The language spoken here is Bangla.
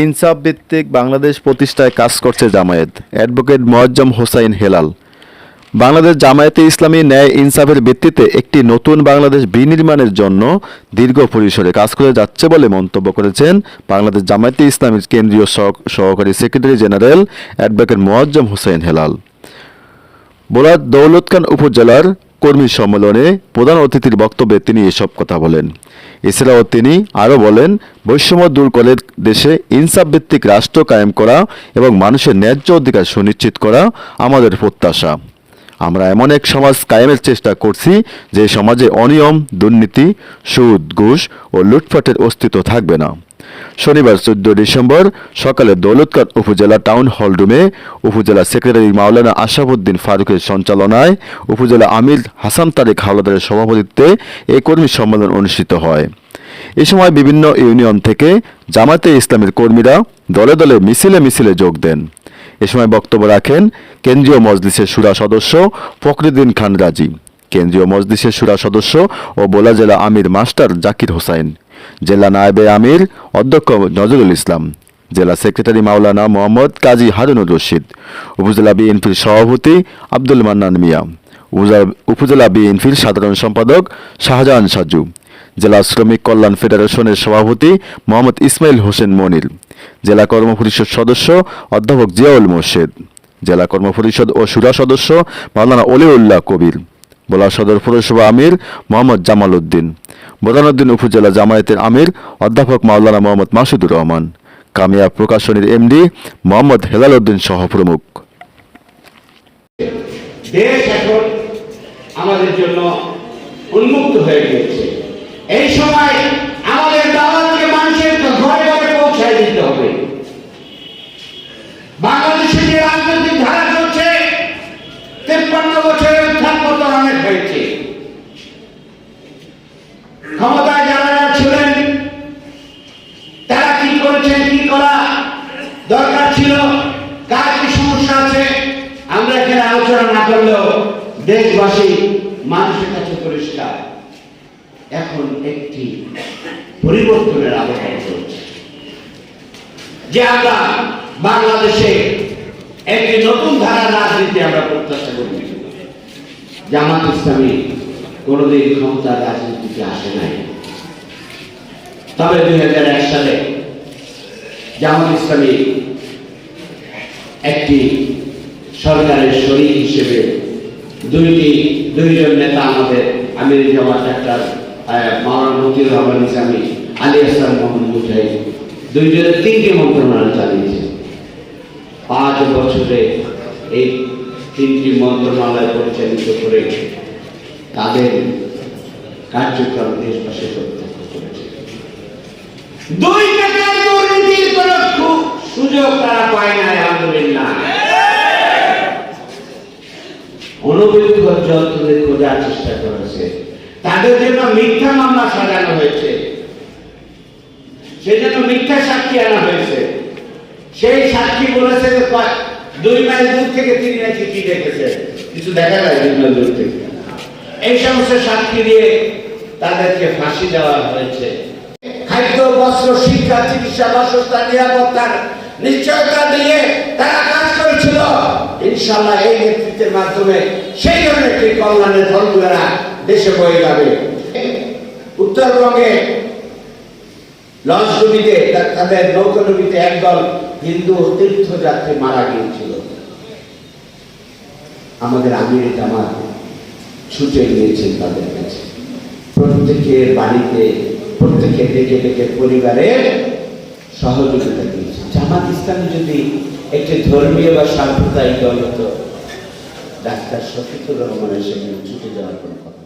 ইনসাফ ভিত্তিক বাংলাদেশ প্রতিষ্ঠায় কাজ করছে জামায়াত। অ্যাডভোকেট মোয়াজ্জম হোসাইন হেলাল। বাংলাদেশ জামায়াতে ইসলামী ন্যায় ইনসাফের ভিত্তিতে একটি নতুন বাংলাদেশ বিনির্মাণের জন্য দীর্ঘ পরিসরে কাজ করে যাচ্ছে বলে মন্তব্য করেছেন বাংলাদেশ জামায়াতে ইসলামীর কেন্দ্রীয় সহকারী secretary general advocate Moazzem Hossain Helal. Bowler Daulatkhan উপজেলার কর্মী সম্মেলনে প্রধান অতিথির বক্তব্যে তিনি এসব কথা বলেন। এছাড়াও তিনি আরও বলেন, বৈষম্য দূর করে দেশে ইনসাফভিত্তিক রাষ্ট্র কায়েম করা এবং মানুষের ন্যায্য অধিকার সুনিশ্চিত করা আমাদের প্রত্যাশা। আমরা এমন এক সমাজ কায়েমের চেষ্টা করছি, যে সমাজে অনিয়ম, দুর্নীতি, সুদ, ঘুষ ও লুটফাটের অস্তিত্ব থাকবে না। শনিবার চোদ্দ ডিসেম্বর সকালে দৌলতকার উপজেলা টাউন হল রুমে উপজেলা সেক্রেটারি মাওলানা আশাফুদ্দিন ফারুকের সঞ্চালনায় উপজেলা আমির হাসান তারেক হাওলাদারের সভাপতিত্বে এই কর্মী সম্মেলন অনুষ্ঠিত হয়। এ সময় বিভিন্ন ইউনিয়ন থেকে জামাতে ইসলামের কর্মীরা দলে দলে মিছিলে মিছিলে যোগ দেন। এ সময় বক্তব্য রাখেন কেন্দ্রীয় মজলিসের সুরা সদস্য ফখরুদ্দিন খান রাজি। কেন্দ্রীয় মজলিসের সুরা সদস্য ও বোলা জেলা আমির মাস্টার জাকির হোসাইন। জেলা নায়েবে আমির, অধ্যক্ষ নজরুল ইসলাম, জেলা সেক্রেটারি মাওলানা মোহাম্মদ কাজী হারুনুর রশিদ, উপজেলা বিএনপির সভাপতি আব্দুল মান্নান মিয়া, উপজেলা- বিএনপির সাধারণ সম্পাদক শাহজাহান সাজু, জেলা শ্রমিক কল্যাণ ফেডারেশনের সভাপতি মোহাম্মদ ইসমাইল হোসেন মনির, জেলা কর্মপরিষদ সদস্য অধ্যাপক জিয়াউল মোর্শেদ, জেলা কর্মপরিষদ ও সুরা সদস্য মাওলানা অলিউল্লাহ কবির বোলা সদর পৌরসভা আমির মোহাম্মদ জামাল উদ্দিন। বোদানুদ্দিন উপজেলা জামায়াতের আমির, অধ্যাপক মাওলানা মোহাম্মদ মাসুদুর রহমান। কামিয়া প্রকাশনীর এমডি মোহাম্মদ হেলাল উদ্দিন সহ প্রমুখ। দেশ এখন আমাদের জন্য উন্মুক্ত হয়ে গিয়েছে। এই সময় আমাদের দাওয়াতকে মানুষের ঘরে ঘরে পৌঁছায় দিতে হবে বাংলাদেশে যে রাজনৈতিক ধারা চলছে তেপ্পান্ন বছরের উত্থান পতন অনেক হয়েছে ক্ষমতায় যারা যারা ছিলেন তারা কি করেছেন কি করা দরকার ছিল, কার কি সমস্যা আছে? আমরা এখানে আলোচনা না করলেও দেশবাসী মানুষের কাছে পরিষ্কার। এখন একটি পরিবর্তনের আবহাওয়া চলছে। যে আমরা বাংলাদেশে একটি নতুন ধারার রাজনীতি আমরা প্রত্যাশা করি। জামাত ইসলামী কোনোদিন ক্ষমতার রাজনীতিতে আসে নাই। তবে দুই হাজার এক সালে জামাত ইসলামী একটি সরকারের শরীর হিসেবে দুইটি, দুইজন নেতা আমাদের আমির জামাত ডাক্তার মাওলানা মতিউর রহমান ইসলামী, আলী হাসান মোহাম্মদ মুজাহিদ দুইজনের তিনটি মন্ত্রণালয় চালিয়েছে। পাঁচ বছরে এই তিনটি মন্ত্রণালয় পরিচালিত করে তাদের কার্যক্রম দেশবাসী করেছে। দুই সুযোগ তারা পায় না আলহামদুলিল্লাহ। অনভিজ্ঞ যন্ত্রদের খোঁজার চেষ্টা করেছে। তাদের জন্য মিথ্যা মামলা সাজানো হয়েছে। মিথ্যা সাক্ষী আনা হয়েছে। সেই সাক্ষী বলেছে যে দুই মাইল দূর থেকে কি দেখেছে? কিছু দেখা যায় দুই মাইল দূর থেকে। এই সমস্ত সাক্ষী দিয়ে তাদেরকে ফাঁসি দেওয়া হয়েছে। খাদ্য, বস্ত্র, শিক্ষা, চিকিৎসা, বাসস্থান, নিরাপত্তার নিশ্চয়তা দিয়ে তারা কাজ করেছিল। ইনশাল্লাহ এই নেতৃত্বের মাধ্যমে সেই ধরনের একটি কল্যাণের ফলগুলা দেশে বয়ে যাবে। উত্তরবঙ্গে লঞ্চ তাদের নৌকা ডুবিতে একদল হিন্দু তীর্থযাত্রী মারা গিয়েছিল। আমাদের আমির জামাত ছুটে গিয়েছেন তাদের কাছে। প্রত্যেকের বাড়িতে প্রত্যেকে ডেকে ডেকে পরিবারের সহযোগিতা দিয়েছে জামাত ইসলাম যদি একটি ধর্মীয় বা সাম্প্রদায়িক দল হতো, ডাক্তার শফিকুর রহমানের সেখানে ছুটে যাওয়ার কোনো কথা।